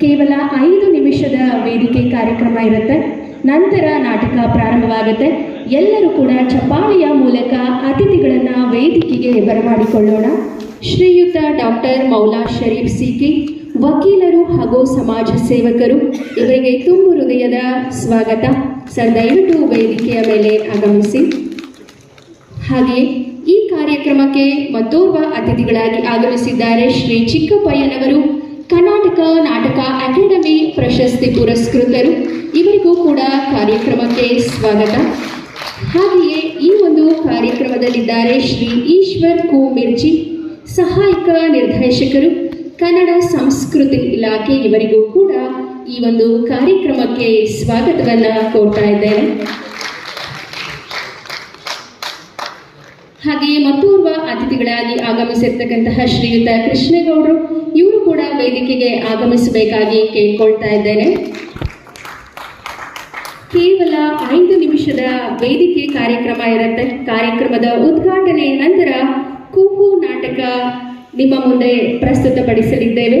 ಕೇವಲ ಐದು ನಿಮಿಷದ ವೇದಿಕೆ ಕಾರ್ಯಕ್ರಮ ಇರುತ್ತೆ. ನಂತರ ನಾಟಕ ಪ್ರಾರಂಭವಾಗುತ್ತೆ. ಎಲ್ಲರೂ ಕೂಡ ಚಪಾಳಿಯ ಮೂಲಕ ಅತಿಥಿಗಳನ್ನು ವೇದಿಕೆಗೆ ಬರಮಾಡಿಕೊಳ್ಳೋಣ. ಶ್ರೀಯುತ ಡಾಕ್ಟರ್ ಮೌಲಾ ಶರೀಫ್ ಸಿಕಿ, ವಕೀಲರು ಹಾಗೂ ಸಮಾಜ ಸೇವಕರು, ಇವರಿಗೆ ತುಂಬು ಹೃದಯದ ಸ್ವಾಗತ. ಸರ್, ದಯವಿಟ್ಟು ವೇದಿಕೆಯ ಮೇಲೆ ಆಗಮಿಸಿ. ಹಾಗೆ ಈ ಕಾರ್ಯಕ್ರಮಕ್ಕೆ ಮತ್ತೋರ್ವ ಅತಿಥಿಗಳಾಗಿ ಆಗಮಿಸಿದ್ದಾರೆ ಶ್ರೀ ಚಿಕ್ಕಪ್ಪಯ್ಯನವರು. ಕರ್ನಾಟಕ ನಾಟಕ ಅಕಾಡೆಮಿ ಪ್ರಶಸ್ತಿ ಪುರಸ್ಕೃತರು, ಇವರಿಗೂ ಕೂಡ ಕಾರ್ಯಕ್ರಮಕ್ಕೆ ಸ್ವಾಗತ. ಹಾಗೆಯೇ ಈ ಒಂದು ಕಾರ್ಯಕ್ರಮದಲ್ಲಿದ್ದಾರೆ ಶ್ರೀ ಈಶ್ವರ್ ಕು ಮಿರ್ಜಿ ಸಹಾಯಕ ನಿರ್ದೇಶಕರು, ಕನ್ನಡ ಸಂಸ್ಕೃತಿ ಇಲಾಖೆ ಇವರಿಗೂ ಕೂಡ ಈ ಒಂದು ಕಾರ್ಯಕ್ರಮಕ್ಕೆ ಸ್ವಾಗತವನ್ನ ಕೋರ್ತಾ ಇದ್ದೇನೆ. ಹಾಗೆಯೇ ಮತ್ತೋರ್ವ ಅತಿಥಿಗಳಾಗಿ ಆಗಮಿಸಿರ್ತಕ್ಕಂತಹ ಶ್ರೀಯುತ ಕೃಷ್ಣೇಗೌಡರು ವೇದಿಕೆಗೆ ಆಗಮಿಸಬೇಕಾಗಿ ಕೇಳ್ಕೊಳ್ತಾ ಇದ್ದೇನೆ. ಕೇವಲ ಐದು ನಿಮಿಷದ ವೇದಿಕೆ ಕಾರ್ಯಕ್ರಮ ಇರುತ್ತೆ. ಕಾರ್ಯಕ್ರಮದ ಉದ್ಘಾಟನೆ ನಂತರ ಕುಹು ನಾಟಕ ನಿಮ್ಮ ಮುಂದೆ ಪ್ರಸ್ತುತಪಡಿಸಲಿದ್ದೇವೆ.